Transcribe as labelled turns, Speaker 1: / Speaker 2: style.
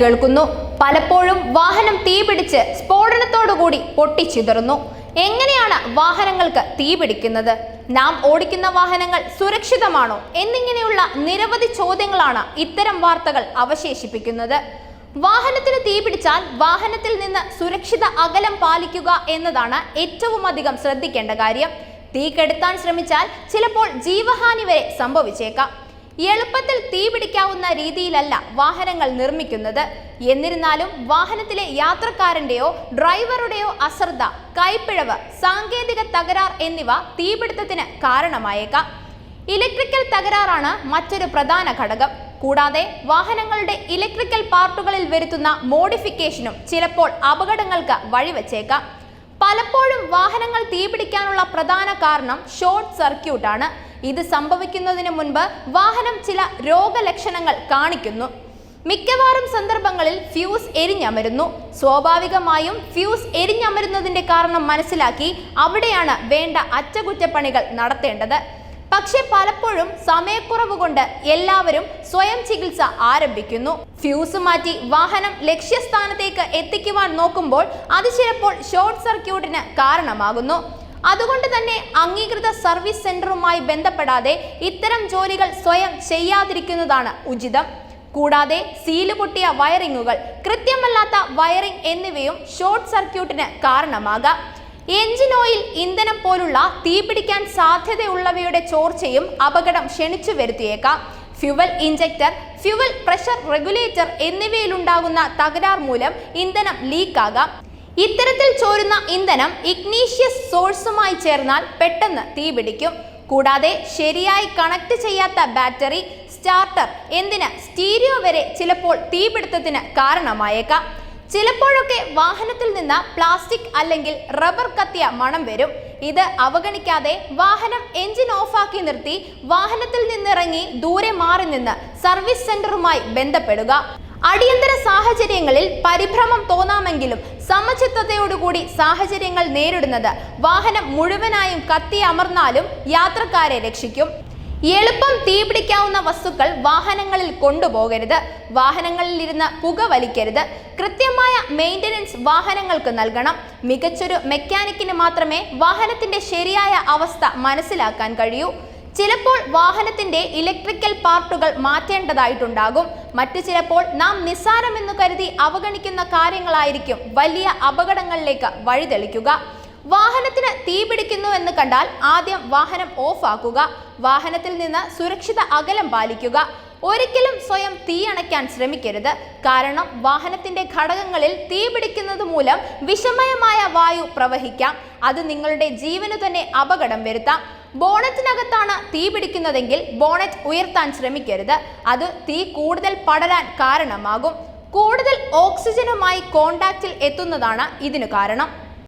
Speaker 1: കത്തിക്കുന്നു പലപ്പോഴും വാഹനം തീപിടിച്ച് സ്ഫോടനത്തോടുകൂടി പൊട്ടിച്ചിതറുന്നു. എങ്ങനെയാണ് വാഹനങ്ങൾക്ക് തീപിടിക്കുന്നത്? നാം ഓടിക്കുന്ന വാഹനങ്ങൾ സുരക്ഷിതമാണോ? എന്നിങ്ങനെയുള്ള നിരവധി ചോദ്യങ്ങളാണ് ഇത്തരം വാർത്തകൾ അവശേഷിപ്പിക്കുന്നത്. വാഹനത്തിന് തീപിടിച്ചാൽ വാഹനത്തിൽ നിന്ന് സുരക്ഷിത അകലം പാലിക്കുക എന്നതാണ് ഏറ്റവും അധികം ശ്രദ്ധിക്കേണ്ട കാര്യം. തീ കെടുത്താൻ ശ്രമിച്ചാൽ ചിലപ്പോൾ ജീവഹാനി വരെ സംഭവിച്ചേക്കാം. എളുപ്പത്തിൽ തീപിടിക്കാവുന്ന രീതിയിലല്ല വാഹനങ്ങൾ നിർമ്മിക്കുന്നത്. എന്നിരുന്നാലും വാഹനത്തിലെ യാത്രക്കാരന്റെയോ ഡ്രൈവറുടെയോ അശ്രദ്ധ കൈപ്പിഴവ് സാങ്കേതിക തകരാർ എന്നിവ തീപിടുത്തത്തിന് കാരണമായേക്കാം. ഇലക്ട്രിക്കൽ തകരാറാണ് മറ്റൊരു പ്രധാന ഘടകം. കൂടാതെ വാഹനങ്ങളുടെ ഇലക്ട്രിക്കൽ പാർട്ടുകളിൽ വരുത്തുന്ന മോഡിഫിക്കേഷനും ചിലപ്പോൾ അപകടങ്ങൾക്ക് വഴിവെച്ചേക്കാം. പലപ്പോഴും വാഹനങ്ങൾ തീപിടിക്കാനുള്ള പ്രധാന കാരണം ഷോർട്ട് സർക്യൂട്ട് ആണ് ഇത് സംഭവിക്കുന്നതിന് മുൻപ് വാഹനം ചില രോഗലക്ഷണങ്ങൾ കാണിക്കുന്നു. മിക്കവാറും സന്ദർഭങ്ങളിൽ ഫ്യൂസ് എരിഞ്ഞമരുന്നു. സ്വാഭാവികമായും ഫ്യൂസ് എരിഞ്ഞമരുന്നതിന്റെ കാരണം മനസ്സിലാക്കി അവിടെയാണ് വേണ്ട അറ്റകുറ്റപ്പണികൾ നടത്തേണ്ടത്. പക്ഷെ പലപ്പോഴും സമയക്കുറവ് കൊണ്ട് എല്ലാവരും സ്വയം ചികിത്സ ആരംഭിക്കുന്നു. ഫ്യൂസ് മാറ്റി വാഹനം ലക്ഷ്യസ്ഥാനത്തേക്ക് എത്തിക്കുവാൻ നോക്കുമ്പോൾ അത് ചിലപ്പോൾ ഷോർട്ട് സർക്യൂട്ടിന് കാരണമാകുന്നു. അതുകൊണ്ട് തന്നെ അംഗീകൃത സർവീസ് സെന്ററുമായി ബന്ധപ്പെടാതെ ഇത്തരം ജോലികൾ സ്വയം ചെയ്യാതിരിക്കുന്നതാണ് ഉചിതം. കൂടാതെ സീൽ പൊട്ടിയ വയറിങ്ങുകൾ കൃത്യമല്ലാത്ത വയറിംഗ് എന്നിവയും ഷോർട്ട് സർക്യൂട്ടിന് കാരണമാകാം. എഞ്ചിൻ ഓയിൽ ഇന്ധനം പോലുള്ള തീപിടിക്കാൻ സാധ്യതയുള്ളവയുടെ ചോർച്ചയും അപകടം ക്ഷണിച്ചു വരുത്തിയേക്കാം. Fuel injector fuel pressure regulator എന്നിവയിലുണ്ടാകുന്ന തകരാർ മൂലം ഇന്ധനം ലീക്കാകാം. ഇത്തരത്തിൽ ചോരുന്ന ഇന്ധനം ഇഗ്നീഷ്യസ് സോഴ്സുമായി ചേർന്നാൽ പെട്ടെന്ന് തീപിടിക്കും. കൂടാതെ ശരിയായി കണക്ട് ചെയ്യാത്ത ബാറ്ററി സ്റ്റാർട്ടർ എന്തിന് സ്റ്റീരിയോ വരെ ചിലപ്പോൾ തീപിടുത്തത്തിന് കാരണമായേക്കാം. ചിലപ്പോഴൊക്കെ വാഹനത്തിൽ നിന്ന് പ്ലാസ്റ്റിക് അല്ലെങ്കിൽ റബ്ബർ കത്തിയ മണം വരും. ഇത് അവഗണിക്കാതെ വാഹനം എഞ്ചിൻ ഓഫാക്കി നിർത്തി വാഹനത്തിൽ നിന്നിറങ്ങി ദൂരെ മാറി നിന്ന് സർവീസ് സെന്ററുമായി ബന്ധപ്പെടുക. അടിയന്തര സാഹചര്യങ്ങളിൽ പരിഭ്രമം തോന്നാമെങ്കിലും സമചിത്തതയോടുകൂടി സാഹചര്യങ്ങൾ നേരിടുന്നത് വാഹനം മുഴുവനായും കത്തി അമർന്നാലും യാത്രക്കാരെ രക്ഷിക്കും. എളുപ്പം തീപിടിക്കാവുന്ന വസ്തുക്കൾ വാഹനങ്ങളിൽ കൊണ്ടുപോകരുത്. വാഹനങ്ങളിൽ ഇരുന്ന് പുക വലിക്കരുത്. കൃത്യമായ മെയിന്റനൻസ് വാഹനങ്ങൾക്ക് നൽകണം. മികച്ചൊരു മെക്കാനിക്കിന് മാത്രമേ വാഹനത്തിന്റെ ശരിയായ അവസ്ഥ മനസ്സിലാക്കാൻ കഴിയൂ. ചിലപ്പോൾ വാഹനത്തിന്റെ ഇലക്ട്രിക്കൽ പാർട്ടുകൾ മാറ്റേണ്ടതായിട്ടുണ്ടാകും. മറ്റു ചിലപ്പോൾ നാം നിസ്സാരമെന്നു കരുതി അവഗണിക്കുന്ന കാര്യങ്ങളായിരിക്കും വലിയ അപകടങ്ങളിലേക്ക് വഴിതെളിക്കുക. വാഹനത്തിന് തീ പിടിക്കുന്നു എന്ന് കണ്ടാൽ ആദ്യം വാഹനം ഓഫാക്കുക വാഹനത്തിൽ നിന്ന് സുരക്ഷിത അകലം പാലിക്കുക. ഒരിക്കലും സ്വയം തീ അണയ്ക്കാൻ ശ്രമിക്കരുത്. കാരണം വാഹനത്തിന്റെ ഘടകങ്ങളിൽ തീ പിടിക്കുന്നത് മൂലം വിഷമയമായ വായു പ്രവഹിക്കാം. അത് നിങ്ങളുടെ ജീവന് തന്നെ അപകടം വരുത്താം. ബോണറ്റിനകത്താണ് തീ പിടിക്കുന്നതെങ്കിൽ ബോണറ്റ് ഉയർത്താൻ ശ്രമിക്കരുത്. അത് തീ കൂടുതൽ പടരാൻ കാരണമാകും. കൂടുതൽ ഓക്സിജനുമായി കോണ്ടാക്റ്റിൽ എത്തുന്നതാണ് ഇതിനു കാരണം.